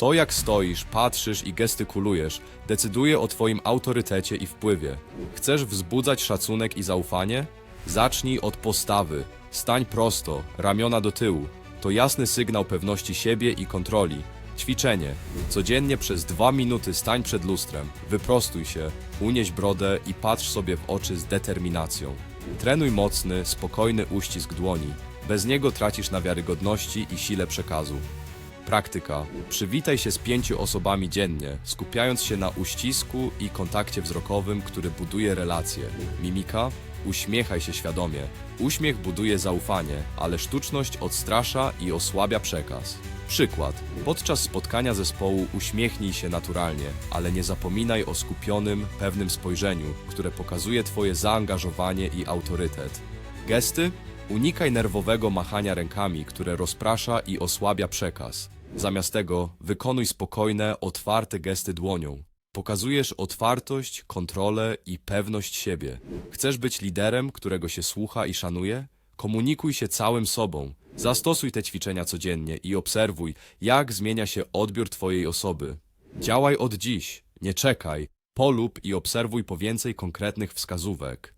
To jak stoisz, patrzysz i gestykulujesz, decyduje o Twoim autorytecie i wpływie. Chcesz wzbudzać szacunek i zaufanie? Zacznij od postawy. Stań prosto, ramiona do tyłu. To jasny sygnał pewności siebie i kontroli. Ćwiczenie. Codziennie przez dwa minuty stań przed lustrem, wyprostuj się, unieś brodę i patrz sobie w oczy z determinacją. Trenuj mocny, spokojny uścisk dłoni. Bez niego tracisz na wiarygodności i sile przekazu. Praktyka. Przywitaj się z pięciu osobami dziennie, skupiając się na uścisku i kontakcie wzrokowym, który buduje relacje. Mimika. Uśmiechaj się świadomie. Uśmiech buduje zaufanie, ale sztuczność odstrasza i osłabia przekaz. Przykład. Podczas spotkania zespołu uśmiechnij się naturalnie, ale nie zapominaj o skupionym, pewnym spojrzeniu, które pokazuje Twoje zaangażowanie i autorytet. Gesty? Unikaj nerwowego machania rękami, które rozprasza i osłabia przekaz. Zamiast tego wykonuj spokojne, otwarte gesty dłonią. Pokazujesz otwartość, kontrolę i pewność siebie. Chcesz być liderem, którego się słucha i szanuje? Komunikuj się całym sobą. Zastosuj te ćwiczenia codziennie i obserwuj, jak zmienia się odbiór Twojej osoby. Działaj od dziś, nie czekaj. Polub i obserwuj po więcej konkretnych wskazówek.